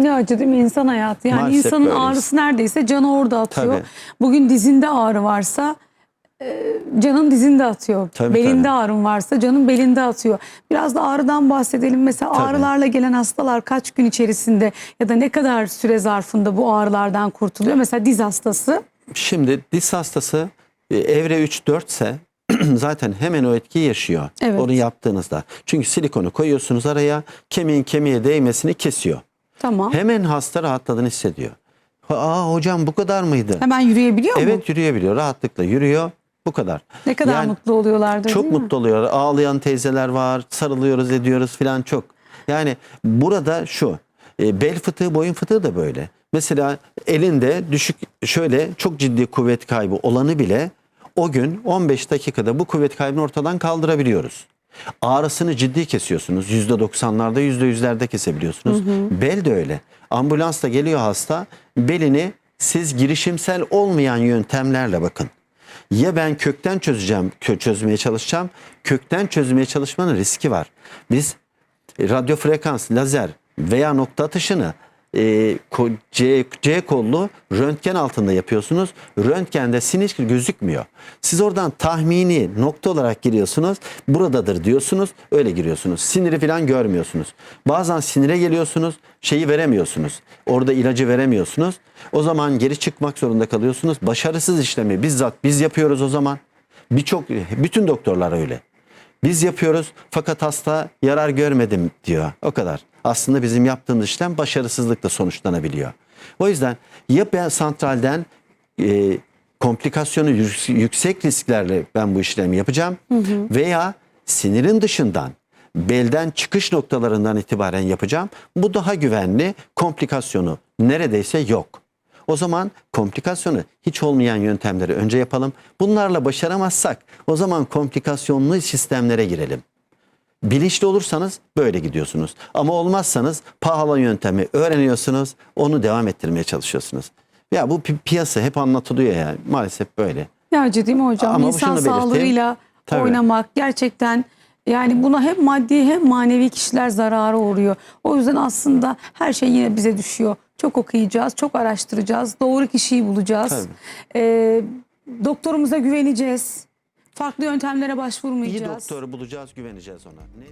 Ne acı değil mi insan hayatı? Yani Maalesef insanın böyleyiz. ağrısı neredeyse canı orada atıyor. Tabii. Bugün dizinde ağrı varsa e, canın dizinde atıyor. Tabii, belinde tabii. ağrın varsa canın belinde atıyor. Biraz da ağrıdan bahsedelim. Mesela Tabii. ağrılarla gelen hastalar kaç gün içerisinde ya da ne kadar süre zarfında bu ağrılardan kurtuluyor? Mesela diz hastası Şimdi diz hastası e, evre 3-4 ise zaten hemen o etkiyi yaşıyor. Evet. Onu yaptığınızda. Çünkü silikonu koyuyorsunuz araya kemiğin kemiğe değmesini kesiyor. Tamam. Hemen hasta rahatladığını hissediyor. Aa hocam bu kadar mıydı? Hemen yürüyebiliyor mu? Evet yürüyebiliyor. Rahatlıkla yürüyor. Bu kadar. Ne kadar Yani mutlu oluyorlardır Çok değil mi? mutlu oluyor. Ağlayan teyzeler var. Sarılıyoruz ediyoruz falan çok. Yani burada şu. e, bel fıtığı boyun fıtığı da böyle. Mesela elinde düşük şöyle çok ciddi kuvvet kaybı olanı bile o gün 15 dakikada bu kuvvet kaybını ortadan kaldırabiliyoruz. Ağrısını ciddi kesiyorsunuz. %90'larda %100'lerde kesebiliyorsunuz. Bel de öyle. Ambulansla geliyor hasta. Belini siz girişimsel olmayan yöntemlerle bakın. Ya ben kökten çözeceğim, çözmeye çalışacağım. Kökten çözmeye çalışmanın riski var. Biz e, radyo frekans, lazer veya nokta atışını e, C, C kollu röntgen altında yapıyorsunuz. Röntgende sinir gözükmüyor. Siz oradan tahmini nokta olarak giriyorsunuz. Buradadır diyorsunuz. Öyle giriyorsunuz. Siniri falan görmüyorsunuz. Bazen sinire geliyorsunuz. Şeyi veremiyorsunuz. Orada ilacı veremiyorsunuz. O zaman geri çıkmak zorunda kalıyorsunuz. Başarısız işlemi bizzat biz yapıyoruz o zaman. Birçok bütün doktorlar öyle. Biz yapıyoruz fakat hasta yarar görmedim diyor. O kadar. Aslında bizim yaptığımız işlem başarısızlıkla sonuçlanabiliyor. O yüzden ya ben santralden e, komplikasyonu yük- yüksek risklerle ben bu işlemi yapacağım veya sinirin dışından belden çıkış noktalarından itibaren yapacağım. Bu daha güvenli, komplikasyonu neredeyse yok. O zaman komplikasyonu hiç olmayan yöntemleri önce yapalım. Bunlarla başaramazsak o zaman komplikasyonlu sistemlere girelim. Bilinçli olursanız böyle gidiyorsunuz. Ama olmazsanız pahalı yöntemi öğreniyorsunuz, onu devam ettirmeye çalışıyorsunuz. Ya bu pi- piyasa hep anlatılıyor ya maalesef böyle. Ya değil mi hocam? Ama İnsan sağlığıyla Tabii. oynamak gerçekten yani buna hem maddi hem manevi kişiler zarara uğruyor. O yüzden aslında her şey yine bize düşüyor. Çok okuyacağız, çok araştıracağız, doğru kişiyi bulacağız. Tabii. Ee, doktorumuza güveneceğiz. Farklı yöntemlere İyi başvurmayacağız. doktoru bulacağız, güveneceğiz ona. Ne?